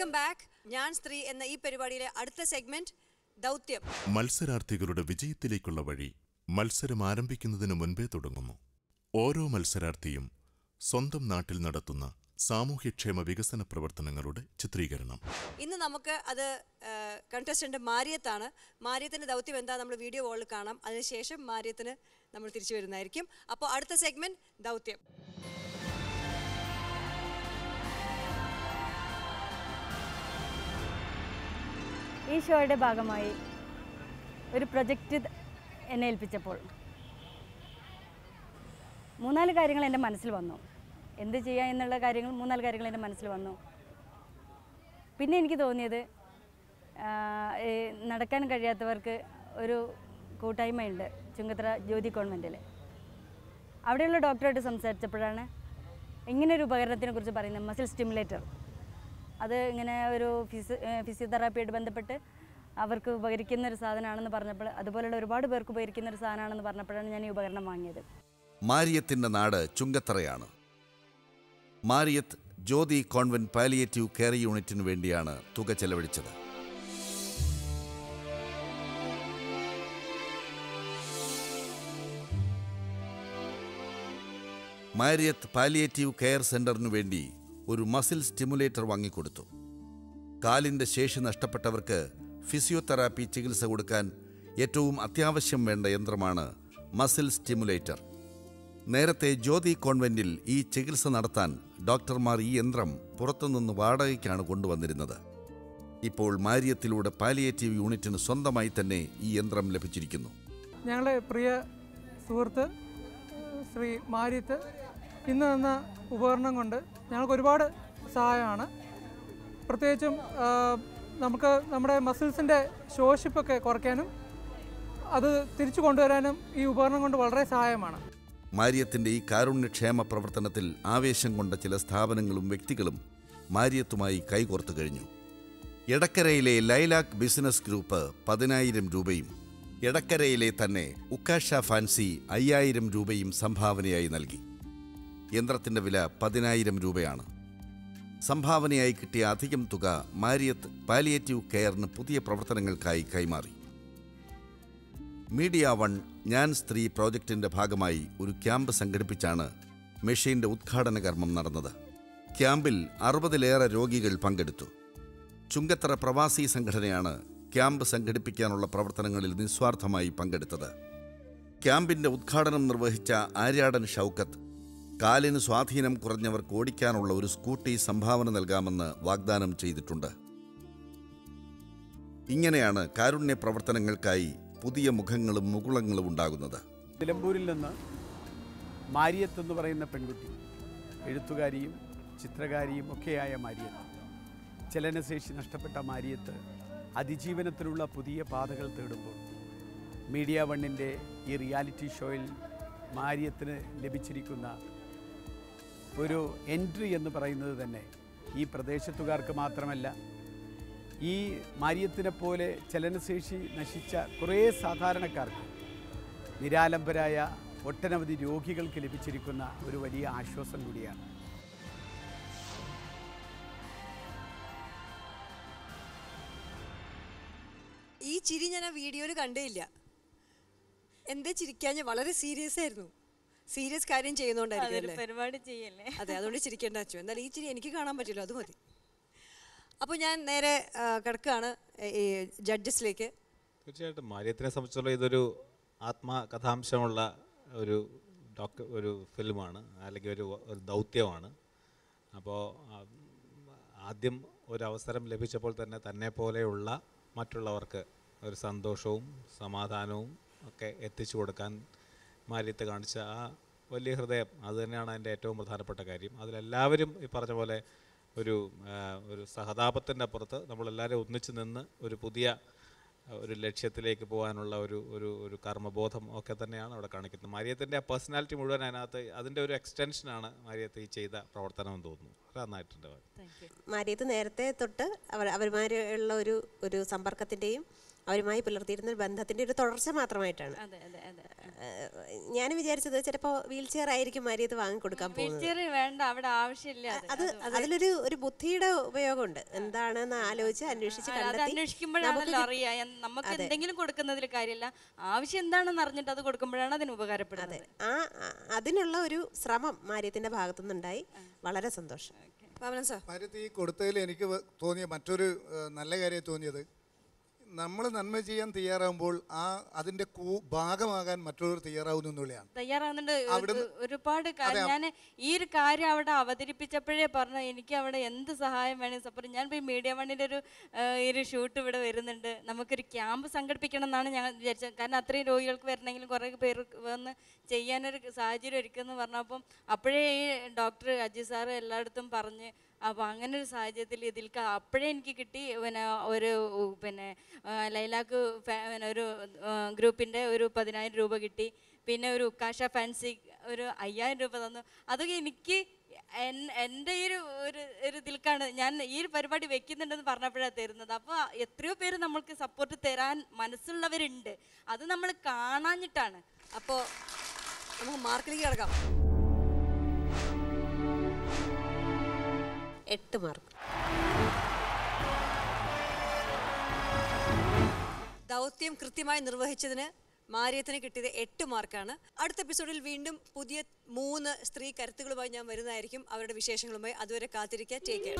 Welcome back ഞാൻ സ്ത്രീ എന്ന ഈ പരിപാടിയിലെ അടുത്ത സെഗ്മെന്റ് ദൗത്യം. മത്സരാർത്ഥികളുടെ വിജയത്തിലേക്കുള്ള വഴി മത്സരം ആരംഭിക്കുന്നതിന് മുൻപേ തുടങ്ങുന്നു. ഓരോ മത്സരാർത്ഥിയും സ്വന്തം നാട്ടിൽ നടത്തുന്ന സാമൂഹ്യക്ഷേമ വികസന പ്രവർത്തനങ്ങളുടെ ചിത്രീകരണം. ഇന്ന് നമുക്ക് അത് കണ്ടസ്റ്റന്റ് മാരിയത്താണ്. മാരിയത്തിന്റെ ദൗത്യം എന്താ നമ്മൾ വീഡിയോ വോളിൽ കാണാം. അതിനുശേഷം മാരിയത്തിന് നമ്മൾ തിരിച്ചു വരുന്നതായിരിക്കും. അപ്പോൾ അടുത്ത സെഗ്മെന്റ് ദൗത്യം. ഈ ഷോയുടെ ഭാഗമായി ഒരു പ്രൊജക്റ്റ് എന്നെ ഏൽപ്പിച്ചപ്പോൾ. മൂന്നാൽ കാര്യങ്ങൾ എന്റെ മനസ്സിൽ വന്നു. എന്ത് ചെയ്യുക എന്നുള്ള കാര്യങ്ങൾ മൂന്നാൽ കാര്യങ്ങൾ എന്റെ മനസ്സിൽ വന്നു. പിന്നെ എനിക്ക് തോന്നിയത് നടക്കാൻ കഴിയാത്തവർക്ക് ഒരു കൂട്ടായ്മയുണ്ട് ചുങ്കത്ര ജ്യോതി കോൺവെന്റിൽ. അവിടെയുള്ള ഡോക്ടറായിട്ട് സംസാരിച്ചപ്പോഴാണ് ഇങ്ങനെ ഒരു ഉപകരണത്തിനെ കുറിച്ച് പറയുന്നത് മസിൽ സ്റ്റിമുലേറ്റർ. അത് ഇങ്ങനെ ഒരു ഫിസി ഫിസിയോതെറാപ്പിയായിട്ട് ബന്ധപ്പെട്ട് അവർക്ക് ഉപകരിക്കുന്ന ഒരു സാധനമാണെന്ന് പറഞ്ഞപ്പോൾ അതുപോലെയുള്ള ഒരുപാട് പേർക്ക് ഉപകരിക്കുന്ന ഒരു സാധനമാണെന്ന് പറഞ്ഞപ്പോഴാണ് ഞാൻ ഈ ഉപകരണം വാങ്ങിയത്. മാരിയത്തിന്റെ നാട് ചുങ്കത്തറയാണ്. Mariyath Jyothi convent palliative care യൂണിറ്റിന് വേണ്ടിയാണ് തുക ചെലവഴിച്ചത്. മാരിയത്ത് പാലിയേറ്റീവ് കെയർ സെന്ററിനു വേണ്ടി ഒരു മസിൽ സ്റ്റിമുലേറ്റർ വാങ്ങിക്കൊടുത്തു. കാലിന്റെ ശേഷി നഷ്ടപ്പെട്ടവർക്ക് ഫിസിയോതെറാപ്പി ചികിത്സ കൊടുക്കാൻ ഏറ്റവും അത്യാവശ്യം വേണ്ട യന്ത്രമാണ് മസിൽ സ്റ്റിമുലേറ്റർ. നേരത്തെ ജ്യോതി കോൺവെന്റിൽ ഈ ചികിത്സ നടത്താൻ ഡോക്ടർമാർ ഈ യന്ത്രം പുറത്തുനിന്ന് വാടകയ്ക്കാണ് കൊണ്ടുവന്നിരുന്നത്. ഇപ്പോൾ മാരിയത്തിലൂടെ പാലിയേറ്റീവ് യൂണിറ്റിന് സ്വന്തമായി തന്നെ ഈ യന്ത്രം ലഭിച്ചിരിക്കുന്നു. ഞങ്ങളുടെ പ്രിയ സുഹൃത്ത് ശ്രീ മാരിത്ത് ഇന്ന് തന്ന ഉപകരണം കൊണ്ട് ഞങ്ങൾക്ക് ഒരുപാട് സഹായമാണ്. പ്രത്യേകിച്ചും നമുക്ക് നമ്മുടെ മസിൽസിന്റെ ശോഷിപ്പൊക്കെ കുറയ്ക്കാനും അത് തിരിച്ചു കൊണ്ടുവരാനും ഈ ഉപകരണം കൊണ്ട് വളരെ സഹായമാണ്. മാരിയത്തിന്റെ ഈ കാരുണ്യക്ഷേമ പ്രവർത്തനത്തിൽ ആവേശം കൊണ്ട ചില സ്ഥാപനങ്ങളും വ്യക്തികളും മാരിയത്തുമായി കൈകോർത്തു കഴിഞ്ഞു. എടക്കരയിലെ ലൈലാക്ക് ബിസിനസ് ഗ്രൂപ്പ് പതിനായിരം രൂപയും എടക്കരയിലെ തന്നെ ഉക്കാഷ ഫാൻസി അയ്യായിരം രൂപയും സംഭാവനയായി നൽകി. യന്ത്രത്തിന്റെ വില പതിനായിരം രൂപയാണ്. സംഭാവനയായി കിട്ടിയ അധികം തുക മാരിയത്ത് പാലിയേറ്റീവ് കെയറിന് പുതിയ പ്രവർത്തനങ്ങൾക്കായി കൈമാറി. മീഡിയ വൺ ഞാൻ സ്ത്രീ പ്രോജക്റ്റിന്റെ ഭാഗമായി ഒരു ക്യാമ്പ് സംഘടിപ്പിച്ചാണ് മെഷീന്റെ ഉദ്ഘാടന കർമ്മം നടന്നത്. ക്യാമ്പിൽ അറുപതിലേറെ രോഗികൾ പങ്കെടുത്തു. ചുങ്കത്തറ പ്രവാസി സംഘടനയാണ് ക്യാമ്പ് സംഘടിപ്പിക്കാനുള്ള പ്രവർത്തനങ്ങളിൽ നിസ്വാർത്ഥമായി പങ്കെടുത്തത്. ക്യാമ്പിന്റെ ഉദ്ഘാടനം നിർവഹിച്ച ആര്യാടൻ ഷൗക്കത്ത് കാലിന് സ്വാധീനം കുറഞ്ഞവർക്ക് ഓടിക്കാനുള്ള ഒരു സ്കൂട്ടി സംഭാവന നൽകാമെന്ന് വാഗ്ദാനം ചെയ്തിട്ടുണ്ട്. ഇങ്ങനെയാണ് കാരുണ്യ പ്രവർത്തനങ്ങൾക്കായി പുതിയ മുഖങ്ങളും മുകുളങ്ങളും ഉണ്ടാകുന്നത്. നിലമ്പൂരിൽ നിന്ന് മാരിയത്ത് എന്ന് പറയുന്ന പെൺകുട്ടി എഴുത്തുകാരിയും ചിത്രകാരിയും ഒക്കെയായ മാരിയത്ത്. ചലനശേഷി നഷ്ടപ്പെട്ട മാരിയത്ത് അതിജീവനത്തിലുള്ള പുതിയ പാതകൾ തേടുമ്പോൾ മീഡിയ വണ്ണിന്റെ ഈ റിയാലിറ്റി ഷോയിൽ മാരിയത്തിന് ലഭിച്ചിരിക്കുന്ന ഒരു എൻട്രി എന്ന് പറയുന്നത് തന്നെ ഈ പ്രദേശത്തുകാർക്ക് മാത്രമല്ല. ഈ മാരിയത്തിനെ പോലെ ചലനശേഷി നശിച്ച കുറേ സാധാരണക്കാർക്ക് നിരാലംബരായ ഒട്ടനവധി രോഗികൾക്ക് ലഭിച്ചിരിക്കുന്ന ഒരു വലിയ ആശ്വാസം കൂടിയാണ്. ഈ ചിരി ഞാൻ ആ വീഡിയോയിൽ കണ്ടേയില്ല എന്താ ചിരിക്കാഞ്ഞ വളരെ സീരിയസ് ആയിരുന്നു. സീരിയസ് കാര്യം ചെയ്യുന്നോണ്ടായിരിക്കും പരിപാടി ചെയ്യല്ലേ? അതെ അതുകൊണ്ട് ചിരിക്കേണ്ട അച്ചു എന്നാൽ ഈ ചിരി എനിക്ക് കാണാൻ പറ്റില്ല അത് മതി. അപ്പോൾ ഞാൻ നേരെ കിടക്കുകയാണ് ഈ ജഡ്ജസിലേക്ക്. തീർച്ചയായിട്ടും മാര്യത്തിനെ സംബന്ധിച്ചുള്ള ഇതൊരു ആത്മകഥാംശമുള്ള ഒരു ഡോക്ടർ ഒരു ഫിലിമാണ് അല്ലെങ്കിൽ ഒരു ഒരു ദൗത്യമാണ്. അപ്പോൾ ആദ്യം ഒരു അവസരം ലഭിച്ചപ്പോൾ തന്നെ തന്നെ പോലെയുള്ള മറ്റുള്ളവർക്ക് ഒരു സന്തോഷവും സമാധാനവും ഒക്കെ എത്തിച്ചു കൊടുക്കാൻ മാര്യത്ത് കാണിച്ച ആ വലിയ ഹൃദയം. അത് തന്നെയാണ് അതിന്റെ ഏറ്റവും പ്രധാനപ്പെട്ട കാര്യം. അതിലെല്ലാവരും ഈ പറഞ്ഞ പോലെ ഒരു ഒരു സഹതാപത്തിന്റെ അപ്പുറത്ത് നമ്മളെല്ലാവരും ഒന്നിച്ചു നിന്ന് ഒരു പുതിയ ഒരു ലക്ഷ്യത്തിലേക്ക് പോകാനുള്ള ഒരു ഒരു ഒരു കർമ്മബോധം ഒക്കെ തന്നെയാണ് അവിടെ കാണിക്കുന്നത്. മാരിയത്തിന്റെ ആ പേഴ്സണാലിറ്റി മുഴുവൻ അതിനകത്ത് അതിന്റെ ഒരു എക്സ്റ്റൻഷനാണ് മാരിയത്ത് ഈ ചെയ്ത പ്രവർത്തനം എന്ന് തോന്നുന്നു. അത് നന്നായിട്ടുണ്ട് മാരിയത്ത്. നേരത്തെ തൊട്ട് അവർ അവരുമായുള്ള ഒരു ഒരു സമ്പർക്കത്തിന്റെയും അവരുമായി പുലർത്തിയിരുന്ന ഒരു ബന്ധത്തിന്റെ ഒരു തുടർച്ച മാത്രമായിട്ടാണ്. അതെ അതെ അതെ. ഞാൻ വിചാരിച്ചത് ചിലപ്പോൾ വീൽ ചെയർ ആയിരിക്കും മര്യാദ വാങ്ങിക്കൊടുക്കാൻ പോകുന്നത്. വേണ്ട അവിടെ ആവശ്യമില്ല. അത് അതിലൊരു ഒരു ബുദ്ധിയുടെ ഉപയോഗമുണ്ട്. എന്താണെന്ന് ആലോചിച്ച് അന്വേഷിച്ച് കണ്ടെത്തി അന്വേഷിക്കുമ്പോഴാണല്ലോ അറിയാം. നമുക്ക് എന്തെങ്കിലും കൊടുക്കുന്നതിൽ കാര്യമില്ല. ആവശ്യം എന്താണെന്ന് അറിഞ്ഞിട്ട് അത് കൊടുക്കുമ്പോഴാണ് അതിന് ഉപകാരപ്പെടുന്നത്. ആ ആ- അതിനുള്ള ഒരു ശ്രമം മാര്യത്തിന്റെ ഭാഗത്തുനിന്നുണ്ടായി. വളരെ സന്തോഷം. കൊടുത്തതിൽ എനിക്ക് തോന്നിയ മറ്റൊരു നല്ല കാര്യം തോന്നിയത് നമ്മൾ നന്മ ചെയ്യാൻ തയ്യാറാകുമ്പോൾ ആ അതിന്റെ ഭാഗമാകാൻ മറ്റുള്ളവർ തയ്യാറാവുന്നു അവിടുന്ന് ഒരുപാട് കാര്യം ഞാൻ ഈ ഒരു കാര്യം അവിടെ അവതരിപ്പിച്ചപ്പോഴേ പറഞ്ഞു എനിക്ക് അവിടെ എന്ത് സഹായം വേണമെങ്കിൽ സപ്പോർട്ട്. ഞാൻ ഇപ്പോൾ മീഡിയ വണ്ണിന്റെ ഒരു ഈ ഒരു ഷൂട്ട് ഇവിടെ വരുന്നുണ്ട്. നമുക്കൊരു ക്യാമ്പ് സംഘടിപ്പിക്കണം എന്നാണ് ഞങ്ങൾ വിചാരിച്ചത്. കാരണം അത്രയും രോഗികൾക്ക് വരണമെങ്കിലും കുറേ പേര് വന്ന് ചെയ്യാനൊരു സാഹചര്യം ഒരുക്കുമെന്ന് പറഞ്ഞപ്പം അപ്പോഴേ ഈ ഡോക്ടർ അജി സാറ് എല്ലായിടത്തും പറഞ്ഞ് അപ്പോൾ അങ്ങനെ ഒരു സാഹചര്യത്തിൽ ഇതിൽക്ക അപ്പോഴേ എനിക്ക് കിട്ടി. പിന്നെ ഒരു പിന്നെ ലൈലാക്ക് പിന്നെ ഒരു ഗ്രൂപ്പിന്റെ ഒരു പതിനായിരം രൂപ കിട്ടി. പിന്നെ ഒരു ഉക്കാഷ ഫാൻസി ഒരു അയ്യായിരം രൂപ തന്നു. അതൊക്കെ എനിക്ക് എൻ- എന്റെ ഈ ഒരു ഒരു ഇതിൽക്കാണ് ഞാൻ ഈ ഒരു പരിപാടി വെക്കുന്നുണ്ടെന്ന് പറഞ്ഞപ്പോഴാണ് തരുന്നത്. അപ്പോൾ എത്രയോ പേര് നമ്മൾക്ക് സപ്പോർട്ട് തരാൻ മനസ്സുള്ളവരുണ്ട്. അത് നമ്മൾ കാണാഞ്ഞിട്ടാണ്. അപ്പോൾ നമുക്ക് മാർക്കിലേക്ക് കിടക്കാം. എട്ട് മാർക്ക് ദൗത്യം കൃത്യമായി നിർവഹിച്ചതിന് മാരിയത്തിന് കിട്ടിയത് എട്ട് മാർക്കാണ് അടുത്ത എപ്പിസോഡിൽ വീണ്ടും പുതിയ മൂന്ന് സ്ത്രീ കരുത്തുകളുമായി ഞാൻ വരുന്നതായിരിക്കും. അവരുടെ വിശേഷങ്ങളുമായി അതുവരെ കാത്തിരിക്കുക. Take care